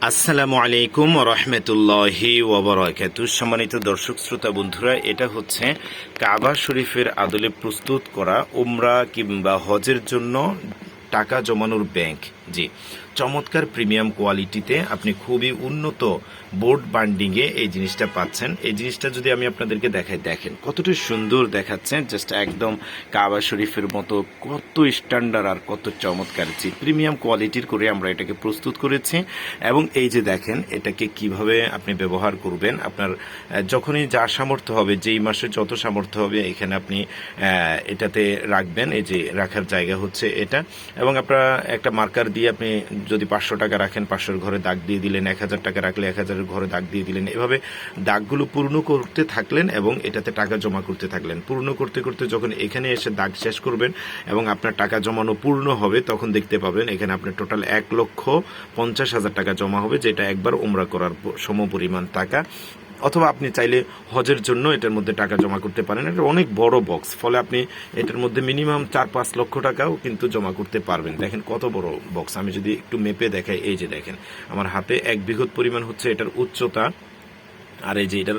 আসসালামু আলাইকুম রহমতুল্লাহি ওবরাকাতু সম্মানিত দর্শক, শ্রোতা, বন্ধুরা, এটা হচ্ছে কাবা শরীফের আদলে প্রস্তুত করা উমরা কিংবা হজের জন্য টাকা জমানোর ব্যাংক জি। চমৎকার প্রিমিয়াম কোয়ালিটিতে আপনি খুবই উন্নত বোর্ড বান্ডিংয়ে এই জিনিসটা পাচ্ছেন। এই জিনিসটা যদি আমি আপনাদেরকে দেখাই, দেখেন কতটা সুন্দর দেখাচ্ছে জাস্ট একদম কাবা শরীফের মতো, কত স্ট্যান্ডার্ড আর কত চমৎকার। জি প্রিমিয়াম কোয়ালিটির করে আমরা এটাকে প্রস্তুত করেছি। এবং এই যে দেখেন, এটাকে কীভাবে আপনি ব্যবহার করবেন, আপনার যখনই যা সামর্থ্য হবে, যেই মাসে যত সামর্থ্য হবে, এখানে আপনি এটাতে রাখবেন। এই যে রাখার জায়গা হচ্ছে এটা। এবং আপনারা একটা মার্কার দিয়ে আপনি যদি পাঁচশো টাকা রাখেন, পাঁচশোর ঘরে দাগ দিয়ে দিলেন, এক হাজার টাকা রাখলে এক হাজারের ঘরে দাগ দিয়ে দিলেন। এভাবে দাগগুলো পূর্ণ করতে থাকলেন এবং এটাতে টাকা জমা করতে থাকলেন। পূর্ণ করতে করতে যখন এখানে এসে দাগ শেষ করবেন এবং আপনার টাকা জমানো পূর্ণ হবে, তখন দেখতে পাবেন এখানে আপনার টোটাল এক লক্ষ পঞ্চাশ হাজার টাকা জমা হবে, যেটা একবার উমরা করার প- সমপরিমাণ টাকা। অথবা আপনি চাইলে হজের জন্য এটার মধ্যে টাকা জমা করতে পারেন। এটা অনেক বড় বক্স ফলে আপনি এটার মধ্যে মিনিমাম চার পাঁচ লক্ষ টাকাও কিন্তু জমা করতে পারবেন। দেখেন কত বড় বক্স আমি যদি একটু মেপে দেখাই, এই যে দেখেন, আমার হাতে এক বিঘত পরিমাণ হচ্ছে এটার উচ্চতা, আর এই যে এটার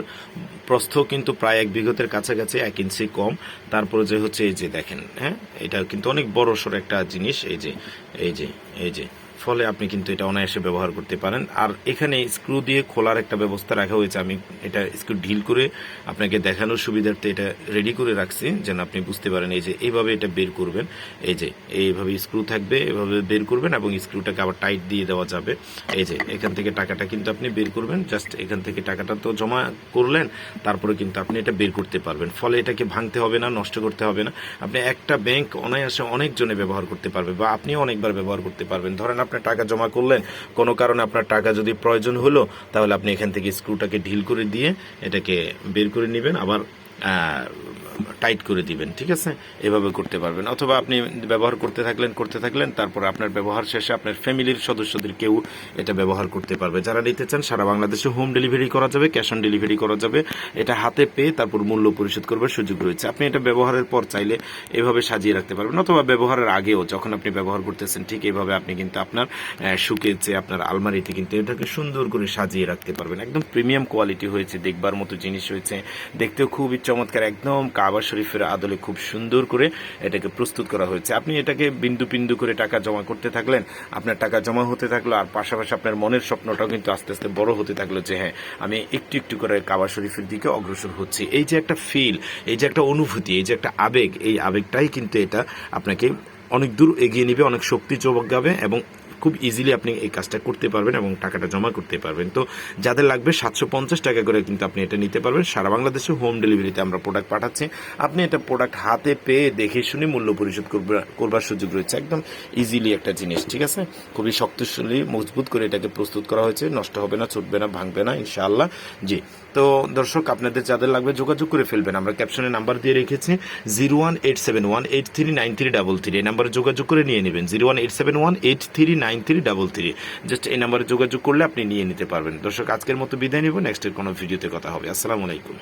প্রস্থ কিন্তু প্রায় এক বিঘতের কাছাকাছি, এক ইঞ্চি কম। তারপরে যে হচ্ছে এই যে দেখেন হ্যাঁ এটা কিন্তু অনেক বড় সড় একটা জিনিস, এই যে এই যে এই যে ফলে আপনি কিন্তু এটা অনায়াসে ব্যবহার করতে পারেন। আর এখানে স্ক্রু দিয়ে খোলার একটা ব্যবস্থা রাখা হয়েছে। আমি এটা স্ক্রু ঢিল করে আপনাকে দেখানোর সুবিধার্থে এটা রেডি করে রাখছি, যেন আপনি বুঝতে পারেন এই যে এইভাবে এটা বের করবেন। এই যে, এইভাবে স্ক্রু থাকবে, এভাবে বের করবেন এবং স্ক্রুটাকে আবার টাইট দিয়ে দেওয়া যাবে। এই যে, এখান থেকে টাকাটা কিন্তু আপনি বের করবেন। জাস্ট এখান থেকে টাকাটা তো জমা করলেন, তারপরে কিন্তু আপনি এটা বের করতে পারবেন। ফলে এটাকে ভাঙতে হবে না, নষ্ট করতে হবে না। আপনি একটা ব্যাংক অনায়াসে অনেকজনে ব্যবহার করতে পারবে বা আপনিও অনেকবার ব্যবহার করতে পারবেন। ধরেন আপনার টাকা জমা করলেন, কোনো কারণে আপনার টাকা যদি প্রয়োজন হলো, তাহলে আপনি এখান থেকে স্ক্রুটাকে ঢিল করে দিয়ে এটাকে বের করে নেবেন। আবার টাইট করে দিবেন, ঠিক আছে? এভাবে করতে পারবেন। অথবা আপনি ব্যবহার করতে থাকলেন করতে থাকলেন, তারপর আপনার ব্যবহার শেষে আপনার ফ্যামিলির সদস্যদের কেউ এটা ব্যবহার করতে পারবে। যারা নিতে চান, সারা বাংলাদেশে হোম ডেলিভারি করা যাবে, ক্যাশ অন ডেলিভারি করা যাবে। এটা হাতে পেয়ে তারপর মূল্য পরিশোধ করবার সুযোগ রয়েছে। আপনি এটা ব্যবহারের পর চাইলে এভাবে সাজিয়ে রাখতে পারবেন, অথবা ব্যবহারের আগেও যখন আপনি ব্যবহার করতেছেন, ঠিক এইভাবে আপনি কিন্তু আপনার শুকেছে আপনার আলমারিতে কিন্তু এটাকে সুন্দর করে সাজিয়ে রাখতে পারবেন। একদম প্রিমিয়াম কোয়ালিটি হয়েছে, দেখবার মতো জিনিস হয়েছে। দেখতেও খুবই চমৎকার, একদম কাবা শরীফের আদলে খুব সুন্দর করে এটাকে প্রস্তুত করা হয়েছে। আপনি এটাকে বিন্দু বিন্দু করে টাকা জমা করতে থাকলেন, আপনার টাকা জমা হতে থাকল, আর পাশাপাশি আপনার মনের স্বপ্নটাও কিন্তু আস্তে আস্তে বড় হতে থাকল যে হ্যাঁ আমি একটু একটু করে কাবা শরীফের দিকে অগ্রসর হচ্ছি। এই যে একটা ফিল এই যে একটা অনুভূতি, এই যে একটা আবেগ, এই আবেগটাই কিন্তু এটা আপনাকে অনেক দূর এগিয়ে নেবে, অনেক শক্তি যোগাবে এবং খুব ইজিলি আপনি এই কাজটা করতে পারবেন এবং টাকাটা জমা করতে পারবেন। তো যাদের লাগবে সাতশো পঞ্চাশ টাকা করে কিন্তু আপনি এটা নিতে পারবেন। সারা বাংলাদেশে হোম ডেলিভারিতে আমরা প্রোডাক্ট পাঠাচ্ছি। আপনি এটা প্রোডাক্ট হাতে পেয়ে দেখে শুনে মূল্য পরিশোধ করবার সুযোগ রয়েছে। একদম ইজিলি একটা জিনিস, ঠিক আছে? খুবই শক্তিশালী, মজবুত করে এটাকে প্রস্তুত করা হয়েছে। নষ্ট হবে না, ছুটবে না, ভাঙবে না, ইনশাআল্লাহ। জি, তো দর্শক, আপনাদের যাদের লাগবে যোগাযোগ করে ফেলবেন। আমরা ক্যাপশনে নাম্বার দিয়ে রেখেছি zero one eight seven one eight three nine three double three এই নাম্বারে যোগাযোগ করে নিয়ে নেবেন। Zero one eight seven one eight three nine three double three. Just এই নাম্বারে যোগাযোগ করলে আপনি নিয়ে নিতে পারবেন। দর্শক, আজকের মতো বিদায় নিব। নেক্সটের কোনো ভিডিওতে কথা হবে। আসসালামু আলাইকুম।